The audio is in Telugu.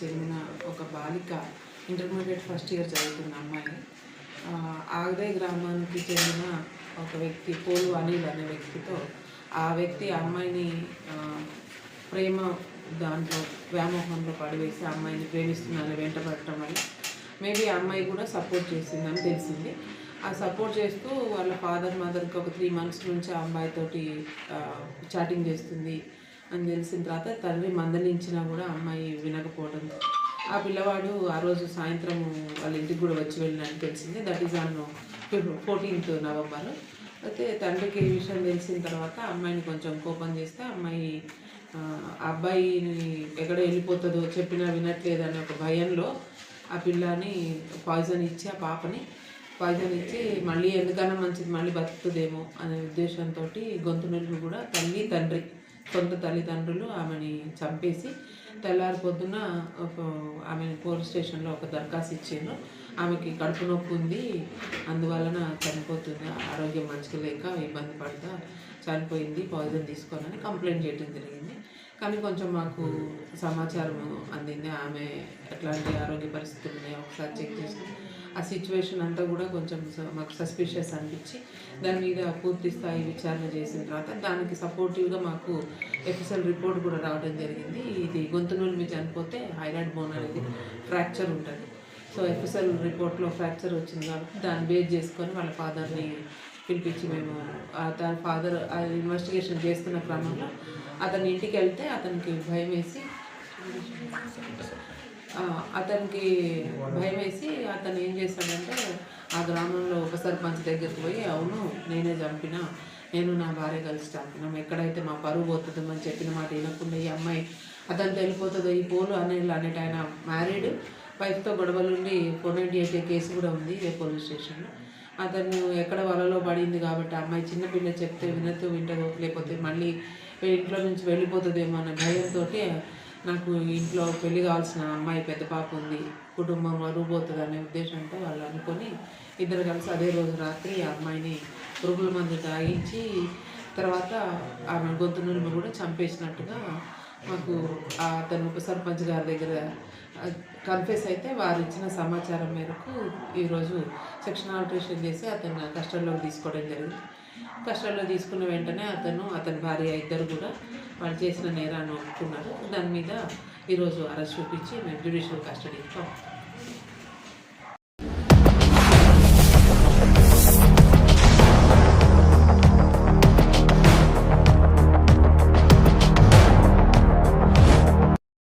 చెందిన ఒక బాలిక ఇంటర్మీడియట్ ఫస్ట్ ఇయర్ చదువుతున్న అమ్మాయి. ఆగదే గ్రామానికి చెందిన ఒక వ్యక్తి పోలు అనిల్ అనే వ్యక్తితో ఆ వ్యక్తి అమ్మాయిని ప్రేమ దాంట్లో వ్యామోహంలో పడివేసి అమ్మాయిని ప్రేమిస్తున్నాను వెంటబడటం వల్ల మేబీ ఆ అమ్మాయి కూడా సపోర్ట్ చేసిందని తెలిసింది. ఆ సపోర్ట్ చేస్తూ వాళ్ళ ఫాదర్ మదర్కి ఒక త్రీ మంత్స్ నుంచి ఆ అమ్మాయితోటి చాటింగ్ చేస్తుంది. అని తెలిసిన తర్వాత తండ్రి మందలించినా కూడా అమ్మాయి వినకపోవడం ఆ పిల్లవాడు ఆ రోజు సాయంత్రం వాళ్ళ ఇంటికి కూడా వచ్చి వెళ్ళినట్టు తెలిసింది. That is on fourteenth November అయితే తండ్రికి ఈ విషయం తెలిసిన తర్వాత అమ్మాయిని కొంచెం కోపం చేస్తే అమ్మాయి అబ్బాయిని ఎక్కడ వెళ్ళిపోతుందో చెప్పినా వినట్లేదు అనే ఒక భయంలో ఆ పిల్లని పాయిజన్ ఇచ్చి ఆ పాపని పాయిజన్ ఇచ్చి మళ్ళీ ఎందుకన్నా మంచిది మళ్ళీ బతుకుతుందేమో అనే ఉద్దేశంతో గొంతు కూడా తల్లి తండ్రి సొంత తల్లిదండ్రులు ఆమెని చంపేసి తెల్లారి పొద్దున ఒక పోలీస్ స్టేషన్లో ఒక దరఖాస్తు ఇచ్చాను ఆమెకి కడుపు నొప్పి ఉంది. అందువలన చనిపోతుంది ఆరోగ్యం మంచిగా లేక ఇబ్బంది పడతా చనిపోయింది పాయిజన్ తీసుకోవాలని కంప్లైంట్ చేయడం జరిగింది. కానీ కొంచెం మాకు సమాచారం అందింది. ఆమె ఎట్లాంటి ఆరోగ్య పరిస్థితులు ఉన్నాయో ఒకసారి చెక్ చేసి ఆ సిచ్యువేషన్ అంతా కూడా కొంచెం స- మాకు సస్పిషియస్ అనిపించి దాని మీద పూర్తి స్థాయి విచారణ చేసిన తర్వాత దానికి సపోర్టివ్గా మాకు ఎఫ్ఎస్ఎల్ రిపోర్ట్ కూడా రావడం జరిగింది. ఇది గొంతు నూలు మీద చనిపోతే హైరాయిడ్ బోన్ అనేది ఫ్రాక్చర్ ఉంటుంది. సో ఎఫ్ఎస్ఎల్ రిపోర్ట్లో ఫ్రాక్చర్ వచ్చింది కాబట్టి దాన్ని బేస్ చేసుకొని వాళ్ళ ఫాదర్ని పిలిపించి మేము దాని తన ఫాదర్ ఇన్వెస్టిగేషన్ చేస్తున్న క్రమంలో అతని ఇంటికి వెళ్తే అతనికి భయం వేసి అతనికి భయం వేసి అతను ఏం చేశాడంటే ఆ గ్రామంలో ఉప సర్పంచ్ దగ్గరికి పోయి అవును నేనే చంపిన నేను నా భార్య కలిసి చంపినాం ఎక్కడైతే మా పరువు పోతుందో అని చెప్పిన మాట వినకుండా ఈ అమ్మాయి అతను వెళ్ళిపోతుందో ఈ పోలు అనిల్ అనేట ఆయన మ్యారీడ్ వైఫ్తో గొడవలుండి ఫోర్ నైంటీ ఎయిట్ కేసు కూడా ఉంది ఇదే పోలీస్ స్టేషన్లో. అతను ఎక్కడ వలలో పడింది కాబట్టి ఆ అమ్మాయి చిన్నపిల్ల చెప్తే వినతో వింటదో లేకపోతే మళ్ళీ ఇంట్లో నుంచి వెళ్ళిపోతుందేమో అనే భయంతో నాకు ఇంట్లో పెళ్ళి కావాల్సిన అమ్మాయి పెద్ద పాప ఉంది కుటుంబం అరుగుపోతుంది అనే ఉద్దేశంతో వాళ్ళు అనుకొని ఇద్దరు కలిసి అదే రోజు రాత్రి ఆ అమ్మాయిని పురుగుల మందు తాగించి తర్వాత ఆమె గొంతు నులుము కూడా చంపేసినట్టుగా మాకు అతను ఉప సర్పంచ్ గారి దగ్గర కన్ఫెస్ అయితే వారు ఇచ్చిన సమాచారం మేరకు ఈరోజు సెక్షన్ ఆల్టరేషన్ చేసి అతను కస్టడీలోకి తీసుకోవడం జరిగింది. కస్టడీలో తీసుకున్న వెంటనే అతను అతని భార్య ఇద్దరు కూడా వాళ్ళు చేసిన నేరాన్ని ఒప్పుకున్నారు. దాని మీద ఈరోజు అరెస్ట్ చూపించి మేము జ్యుడిషియల్ కస్టడీకి పంపుతాం.